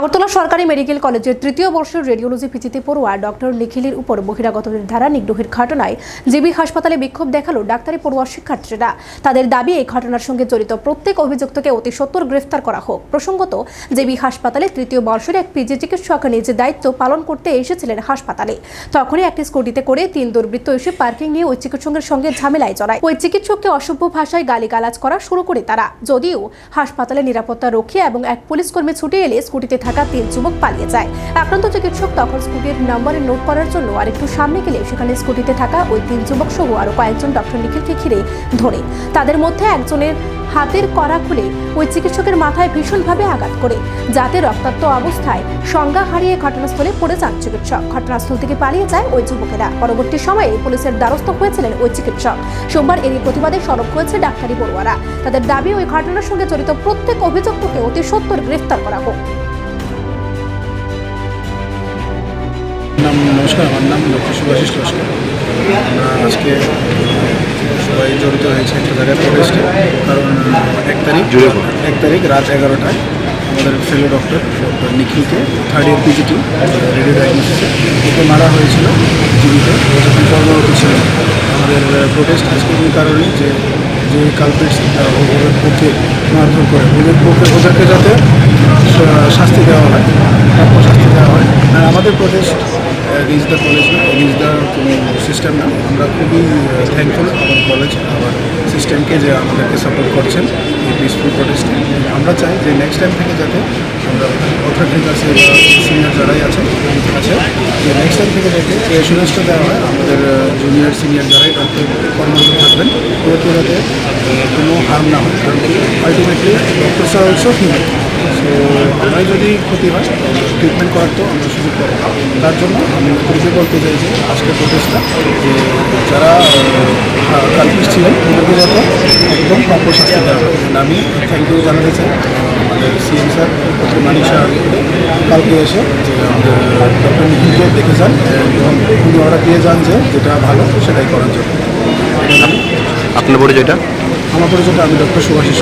আগরতলা সরকারি মেডিকেল কলেজের তৃতীয় বর্ষের রেডিওলজি পিচিতে পড়ুয়া ডক্টর নিখিলের উপর বহিরাগতদের ধারা নিগ্রহের ঘটনায় জিবি হাসপাতালে বিক্ষোভ দেখাল ডাক্তারি পড়ুয়া শিক্ষার্থীরা। তাদের দাবি, এই ঘটনার সঙ্গে জড়িত প্রত্যেক অভিযুক্তকে অতি সত্বর গ্রেফতার করা হোক। প্রসঙ্গত, জেবি হাসপাতালে তৃতীয় বর্ষের এক পিজি চিকিৎসক নিজের দায়িত্ব পালন করতে এসেছিলেন হাসপাতালে। তখনই একটি স্কুটিতে করে তিন দুর্বৃত্ত এসে পার্কিং নিয়ে ওই চিকিৎসকের সঙ্গে ঝামেলায় জড়ায়। ওই চিকিৎসককে অসভ্য ভাষায় গালিগালাজ করা শুরু করে তারা। যদিও হাসপাতালে নিরাপত্তা রক্ষী এবং এক পুলিশ কর্মী ছুটে এলে স্কুটিতে থাকা তিন যুবক পালিয়ে যায়। আক্রান্ত চিকিৎসক তখন স্কুটির নম্বরে নোট করার জন্য আরেকটু সামনে গেলে সেখানে স্কুটিতে থাকা ওই তিন যুবক সহ আরও কয়েকজন ডক্টর নিখিলকে ঘিরে ধরে। তাদের মধ্যে একজনের হাতের করা খুলে ওই চিকিৎসকের মাথায় ভীষণভাবে আঘাত করে, যাতে রক্তাক্ত অবস্থায় সংজ্ঞা হারিয়ে ঘটনাস্থলে পড়ে যান চিকিৎসক। ঘটনাস্থল থেকে পালিয়ে যায় ওই যুবকেরা। পরবর্তী সময়ে পুলিশের দ্বারস্থ হয়েছিলেন ওই চিকিৎসক। সোমবার এরই প্রতিবাদে সরব হয়েছে ডাক্তারি পড়ুয়ারা তাদের দাবি, ওই ঘটনার সঙ্গে জড়িত প্রত্যেক অভিযুক্তকে অতি সত্বর গ্রেফতার করা হোক। আমার নাম ডক্টর সুভাষিস লস্কর। আমরা আজকে সবাই জড়িত হয়েছে একটা জায়গায় প্রোটেস্টে কারণ এক তারিখ এক তারিখ রাত এগারোটায় আমাদের ফেলো ডক্টর ডক্টর নিখিলকে থার্ড ইয়ার পিজিটি রেডিও ডায়াগনোসিসে ওকে মারা হয়েছিল জীবিত যখন কর্মরত ছিল। আমাদের প্রোটেস্ট আজকে এই কারণে যে যে কালপ্রিটস ওদের পক্ষে মারধর করে। ওদের পক্ষে ওদেরকে যাতে শাস্তি দেওয়া হয় প্রাপ্য শাস্তি দেওয়া হয়। আর আমাদের প্রোটেস্ট এগেন্স দ্য কলেজ না এগেন্স দ্য কোনো সিস্টেম না। আমরা খুবই থ্যাঙ্কফুল আমার কলেজ আমার সিস্টেমকে যে আমাদেরকে সাপোর্ট করছেন এই পিসফুল প্রোটেস্টে আমরা চাই যে নেক্সট টাইম থেকে যাতে আমরা অথরিটির কাছে সিনিয়র যারাই আছে আছে যে নেক্সট টাইম থেকে যাতে এই অ্যাসুরেন্সটা দেওয়া হয় আমাদের জুনিয়র সিনিয়র যারাই ডক্টর কর্মরত থাকবেন যাতে আহ, কোনো হার্ম না হয়। কারণ আলটিমেটলি ডক্টরস আর অলসো হিউম্যান আমরাই যদি ক্ষতি হয় ট্রিটমেন্ট করার তো আমরা সুযোগ পাবো। তার জন্য আমি পরিচয় বলতে চাই যে আজকের প্রচেষ্টা যে যারা কালপিস ছিলেন ওদেরকে যাতে একদম প্রাপ্য শাস্তি দেওয়া আমি থ্যাংক ইউ জানাতে চাই আমাদের সিএম স্যার মানিক শাহ কালকে এসে যে আমাদের ডক্টর নিখিলকে দেখে যান এবং উনি অর্ডার দিয়ে যান যে যেটা ভালো সেটাই করার জন্য। আপনার পরিচয়টা? আমার পরিচয়টা আমি ডক্টর সুভাষিস